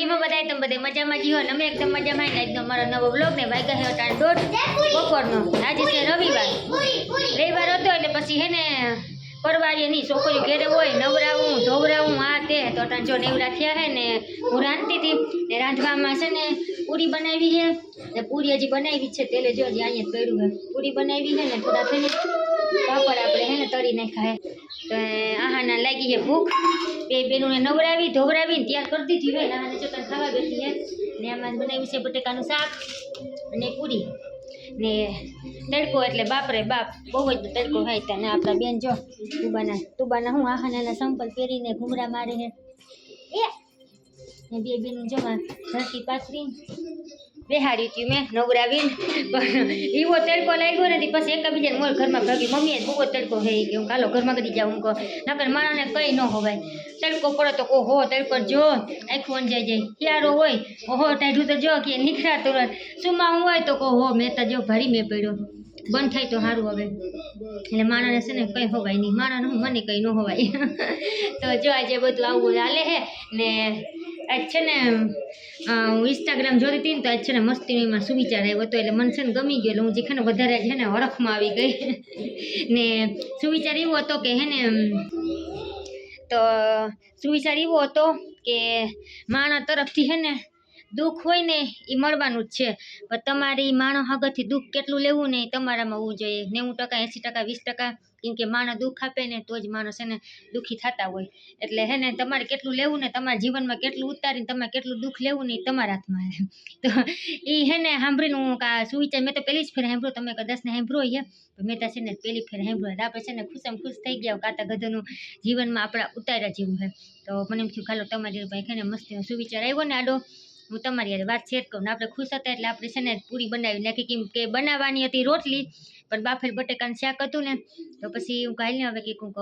કેમાં બધા તમે બધા મજામાં જીવો ને અમે એકદમ મજામાં આવીને આજનો મારો નવો બ્લોગ ને વાગ્યા હે અટાણ દોઢ બપોરનો. આજે છે રવિવાર. રવિવાર હતો એટલે પછી હે ને પરવારીએ નહીં છોકરીઓ ઘેરે હોય નવરાવું ધોવરાવું આ તે. તો ત્રણ જો નેવરા થયા હે ને હું રાંધતી હતી ને રાંધવામાં છે ને પૂરી બનાવી છે ને પૂરી હજી બનાવી છે તેલે જો હજી અહીંયા જ પડ્યું હે. પૂરી બનાવી છે ને થોડા થઈને પાપડ આપણે હે ને તળી નાખ્યા હે. તો આહાના લાગી છે ભૂખ. બે બેનું નવરાવી, ધોવરાવીને તૈયાર કરી દીધી હોય ને આહાને તને ખાવા બેઠી છે. ને આમાં બનાવ્યું છે બટેકાનું શાક અને પૂરી. ને તડકો એટલે બાપરે બાપ, બહુ જ તડકો હોય ત્યાં. આપણા બેન જો, તુબાના તુબાના હું આહાના સંપલ પહેરીને ઘૂમરા મારે હે એ બે બેનું જો ધરતી પાથરી. બેહાડી હતું, મેં નવરાવીને. એવો તડકો લાગ્યો નથી, પછી એકબીજાને મોર ઘરમાં ભાગી, મમ્મીએ બહુ તડકો હે ગયો કાલો ઘરમાં ગઈ જાઉં કહો. નકર મારાને કંઈ ન હોવાય. તડકો પડે તો ઓહો, તડકો જો આખું અંજાઈ જાય. ક્યારો હોય, ઓહો, ટાઢું તો જો, કે નીકળા તુરંત સુમાં હોય તો કહો હો મેં તો જો ભરી મેં પડ્યો. બંધ થાય તો સારું હવે. એટલે માણાને છે ને કંઈ હોવાય નહીં. માણાને મને કંઈ ન હોવાય. તો જો આજે બધું આવું હાલે હે ને આજ છે ને હું ઇન્સ્ટાગ્રામ જોતી હતી ને તો આજ છે ને મસ્તીમાં સુવિચાર આવ્યો હતો એટલે મને ગમી ગયો. એટલે હું જે છે વધારે છે ને હરખમાં આવી ગઈ. ને સુવિચાર એવો હતો કે હે ને તો સુવિચાર એવો હતો કે માણસ તરફથી હે ને દુઃખ હોય ને એ મળવાનું જ છે. પણ તમારી માણસ આગળથી દુઃખ કેટલું લેવું ને એ તમારામાં હોવું જોઈએ. નેવું ટકા, એંસી ટકા, વીસ ટકા, કેમ કે માણસ દુઃખ આપે ને તો જ માણસ એને દુઃખી થતા હોય. એટલે હે ને, તમારે કેટલું લેવું ને, તમારા જીવનમાં કેટલું ઉતારીને તમારે કેટલું દુઃખ લેવું ને એ તમારા હાથમાં તો એ હે ને સાંભળીને હું કા સુવિચાર, મેં તો પહેલી જ ફેર સાંભળ્યો, તમે કદાચને સાંભળ્યો પણ મેં તો છે ને પહેલી ફેર સાંભળ્યો. આપણે છે ને ખુશામ ખુશ થઈ ગયા કાતા ગધનું જીવનમાં આપણા ઉતાર્યા જેવું છે તો મને એમ થયું ખાલો તમારી છે ને મસ્તીનો સુવિચાર આવ્યો ને આડો. હું તમારી હારે વાત શેર કરું ને આપણે ખુશ હતા એટલે આપણે છે ને પૂરી બનાવી નાખી કેમ કે બનાવવાની હતી રોટલી, પણ બાફેલ બટેકાનું શાક હતું ને, તો પછી હું કાલે હવે કે કોક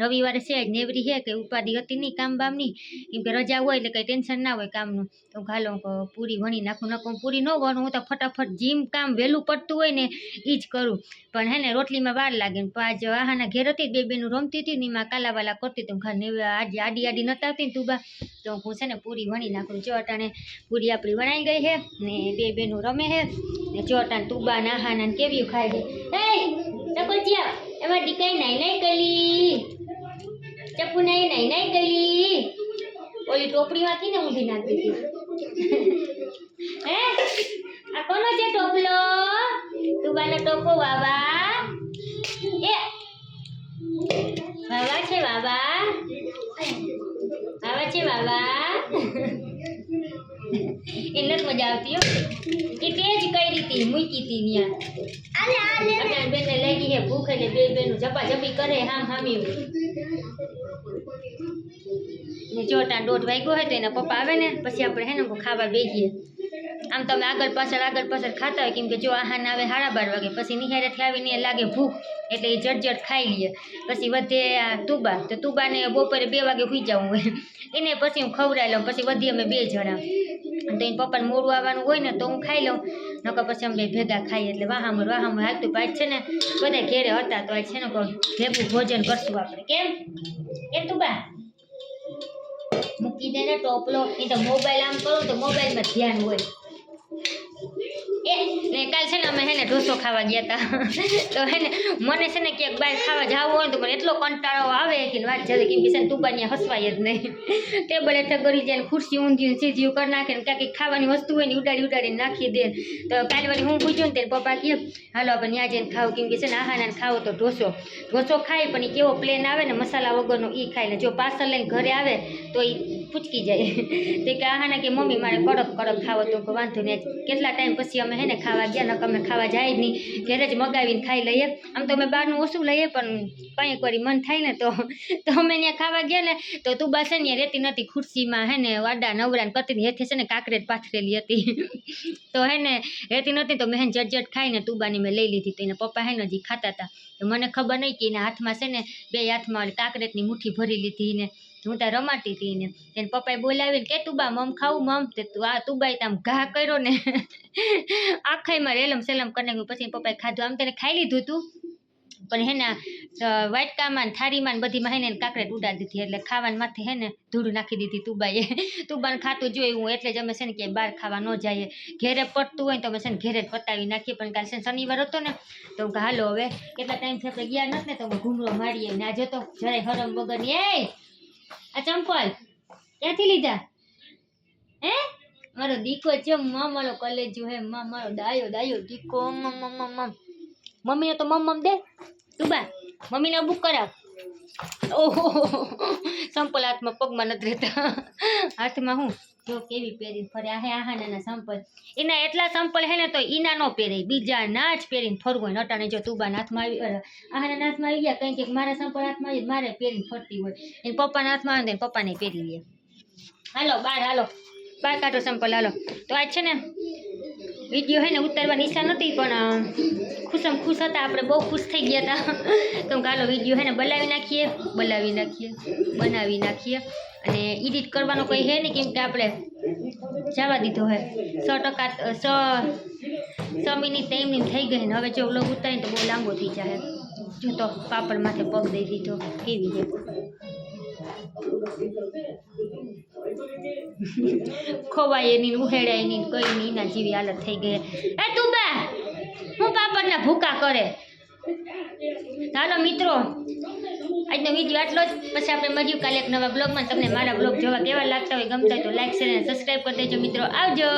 રવિવારે છે જ નેવરી છે કે ઉપાધિ હતી નહીં કામ બામની. એમ કે રજા હોય એટલે કંઈ ટેન્શન ના હોય કામનું. તો ઘાલો પૂરી વણી નાખું નકું પૂરી ન વણું, હું તો ફટાફટ જીમ કામ વહેલું પડતું હોય ને એ જ કરું. પણ હે ને રોટલીમાં વાર લાગે ને પાંચ આહાના ઘેર હતી, બે બેનું રમતી હતી ને એમાં કાલાવાલા કરતી હતી ઘર નેવ આજે આડી આડી નતા આવતી ને તુબા તો હું છે ને પૂરી વણી નાખું, જો અટાણે પૂરી આપણી વણાઈ ગઈ છે ને બે બેનું રમે છે ને જો અટાણે તુબા ને આહાના ને કેવી ખાય છે. એમાં ડીકાઈ નાઈ નાઈ ગલી ઓલી ટોપડીમાંથી ને ઊંધી નાખી હતી હે? આ કોનો છે ટોપલો? તુબાનો ટોપો વાવા. એ. વાવા છે વાવા. વાવા છે વાવા. એ જ મજા આવતી હો. એ તે જ કઈ રીતે મૂકી હતી ત્યાં. અટાણ બેનને લાગી હે ભૂખ એટલે બે બેનું જપી કરે હામ હામી જો ત્યાં દોઢ વાગ્યો હોય તો એના પપ્પા આવે ને, પછી આપણે હે ને ખાવા બેસીએ. આમ તમે આગળ પાછળ આગળ પાછળ ખાતા હોય, કેમ કે જો આહાને આવે સાડા બાર વાગે, પછી નિહારેથી આવીને એ લાગે ભૂખ, એટલે એ જટ ખાઈ લઈએ પછી વધે આ તુબા, તો તુબાને બપોરે બે વાગે સુઈ જવું હોય. એને પછી હું ખવડાવી લઉં, પછી વધી અમે બે જણા. તો એને પપ્પાને મોડું આવવાનું હોય ને, તો હું ખાઈ લઉં. નકર પછી અમે ભેગા ખાઈએ, એટલે વાહામર વાહામર હાલતું. પાછ છે ને, બધા ઘેરે હતા, તો આજ છે ને ભેગું ભોજન કરશું આપણે. કેમ? કેમ તુબા? મૂકી દે ને ટોપલો એ તો મોબાઈલ આમ કરું તો મોબાઈલમાં ધ્યાન હોય. ને કાલ છે ને અમે હે ને ઢોસો ખાવા ગયા હતા તો હે ને મને છે ને ક્યાંક બહાર ખાવા જવું હોય તો મને એટલો કંટાળો આવે કે વાત જતી કેમ કે છે ને તુબાની હસવાય જ નહીં. ટેબલ એટલે કરી જાય ને ખુરશી ઊંધી સીધી કરી નાખે ને ક્યાંક ખાવાની વસ્તુ હોય ને ઉડાડી ઉડાડીને નાખી દે. તો કાલે વાળી હું પૂછ્યું ને તેને પપ્પા કહે હાલો, આપણે ત્યાં જઈને ખાવું. કેમ કે છે ને આહાના ખાવો તો ઢોસો. ઢોસો ખાય પણ એ કેવો પ્લેન આવે ને મસાલા વગરનો એ ખાય ને જો પાર્સલ લઈને ઘરે આવે તો એ પૂચકી જાય. તે કે આહાના કે મમ્મી મારે કડક કડક ખાવો તો વાંધો નહીં. કેટલા ટાઈમ પછી અમે હે ને, ખાવા ગયા, નકર અમે ખાવા જાય જ નહીં. ઘરે જ મગાવીને ખાઈ લઈએ. આમ તો અમે બહારનું ઓછું લઈએ, પણ કંઈક વળી મન થાય ને તો તો અમે ત્યાં ખાવા ગયા ને, તો તું બસ ને રહેતી નથી ખુરશીમાં હે ને, વાડા નવરાને પતિની હેઠે છે ને, કાંકરેજ પાથરેલી હતી. તો હે ને, રહેતી નહોતી તો મેં હે ને જટ જટ ખાઈને તુબાની મેં લઈ લીધી. તો એના પપ્પા હે ને હજી ખાતા હતા. મને ખબર નહીં કે એના હાથમાં છે ને, બે હાથમાં કાંકરેટની મુઠ્ઠી ભરી લીધી ને. હું ત્યાં રમાતી હતી ને એને પપ્પાએ બોલાવીને કે તુબા મમ ખાવું, મમ. તે તું આ તુબાએ આમ ઘા કર્યો ને. આખાઈમાં રેલમ સેલમ કરી નાખ્યું પછી પપ્પાએ ખાધું. આમ તેને ખાઈ લીધું હતું પણ હેના વાટકામાં ને બધીમાં હે ને કાકરેટ ઉડાડી દીધી. એટલે ખાવાની માથે હે ને ધૂળ નાખી દીધી તુબાએ તુબાને ખાતું જોયું હું, એટલે જ અમે છે ને કે બહાર ખાવા ન જઈએ. ઘેરે પડતું હોય તો અમે છે ને ઘેરે જ પતાવી નાખીએ. પણ કાલે છે શનિવાર હતો ને, તો હું હાલો હવે, કેટલા ટાઈમથી આપણે ગયા નથી ને, તો અમે ઘૂમરો મારીએ. ને આ જતો જરાય હરમ વગરની એ આ ચંપલ. ક્યાંથી લીધા? હે? મારો દીકો છે, મા મારો કલેજો હે મારો દાયો દાયો દીકો મમ મમ મમ મમ્મીને તો મમ મમ દે. તું બા, મમ્મીને બુક કરાવ. ઓહો, સંપલ હાથમાં પગમાં નથી રહેતા. હાથમાં હું? જો કેવી પહેરીને ફરે આ આહા નાના સંપલ. એના એટલા સંપલ હે ને તો ઈના નો પહેરે. બીજા ના જ પહેરીને ફરવું હોય. નટાને જો તુબા હાથમાં આવી આહાના હાથમાં આવી ગયા કંઈક મારા સંપલ હાથમાં આવી મારે પહેરીને ફરતી હોય. એને પપ્પાના હાથમાં આવે ને પપ્પાને પહેરી લે. હાલો બાર હાલો. બાર કાઢો સંપલ, હાલો. તો આજ છે ને વીડિયો હે ને ઉતારવાની ઈચ્છા નહોતી, પણ ખુશમ ખુશ હતા. આપણે બહુ ખુશ થઈ ગયા હતા. તો ચાલો વીડિયો હે ને બનાવી નાખીએ બનાવી નાખીએ બનાવી નાખીએ. અને એડિટ કરવાનો કંઈ હે નહીં, કેમ કે આપણે જવા દીધો હે. સો ટકા સો સો મિનિટ એમની થઈ ગઈ ને હવે જો વ્લોગ ઉતારીને તો બહુ લાંબો થઈ જાય. જો તો પાપડ માથે પગ દઈ દીધો, કેવી છે ખોવાય એની ને ઉહેડાય એની, કઈ નહીં, એના જેવી હાલત થઈ ગઈ. એ તું બા, હું પાપડના ભૂકા કરે. હાલો મિત્રો, આજનો વીડિયો આટલો જ. પછી આપણે મળ્યું કાલે એક નવા બ્લોગમાં તમને મારા બ્લોગ જોવા કેવા લાગતા હોય, ગમતા હોય તો લાઈક શેર અને સબસ્ક્રાઈબ કરી દેજો મિત્રો. આવજો.